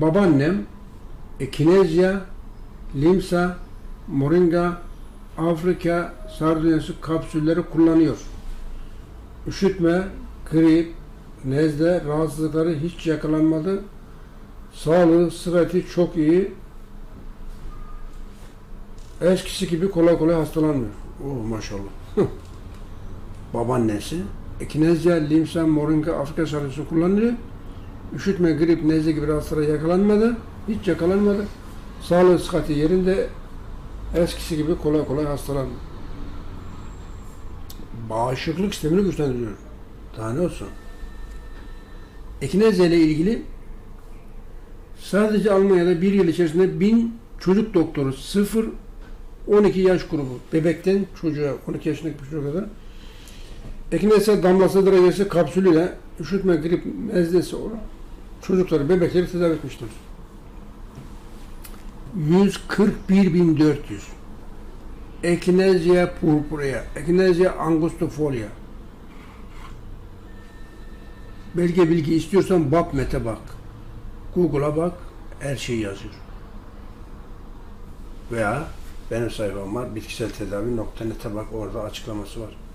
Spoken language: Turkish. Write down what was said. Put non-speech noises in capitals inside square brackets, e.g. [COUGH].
babaannem Ekinezya, Limsa, Moringa, Afrika sardunyası kapsülleri kullanıyor. Üşütme, grip, nezle rahatsızlıkları hiç yakalanmadı. Sağlığı, sıhhati çok iyi. Eskisi gibi kolay kolay hastalanmıyor. Oh maşallah. [LAUGHS] Babaannesi Ekinezya, Limsa, Moringa, Afrika sardunyası kullanıyor. Üşütme, grip, nezle gibi rahatsızlıklara yakalanmadı. Hiç yakalanmadı. Sağlığı, sıhhati yerinde eskisi gibi kolay kolay hastalanmıyor. Bağışıklık sistemini güçlendiriyor. Daha ne olsun? Ekinezya ile ilgili sadece Almanya'da bir yıl içerisinde bin çocuk doktoru 0 12 yaş grubu bebekten çocuğa 12 yaşındaki bir çocuğa kadar Ekinezya damlası derecesi kapsülüyle üşütme, grip, nezlesi olan çocukları, bebekleri tedavi etmiştir. 141.400 Echinacea purpurea, Echinacea angustifolia. Belge bilgi istiyorsan PubMed'e bak. Google'a bak, her şey yazıyor. Veya benim sayfam var, bitkisel tedavi.net'e bak, orada açıklaması var.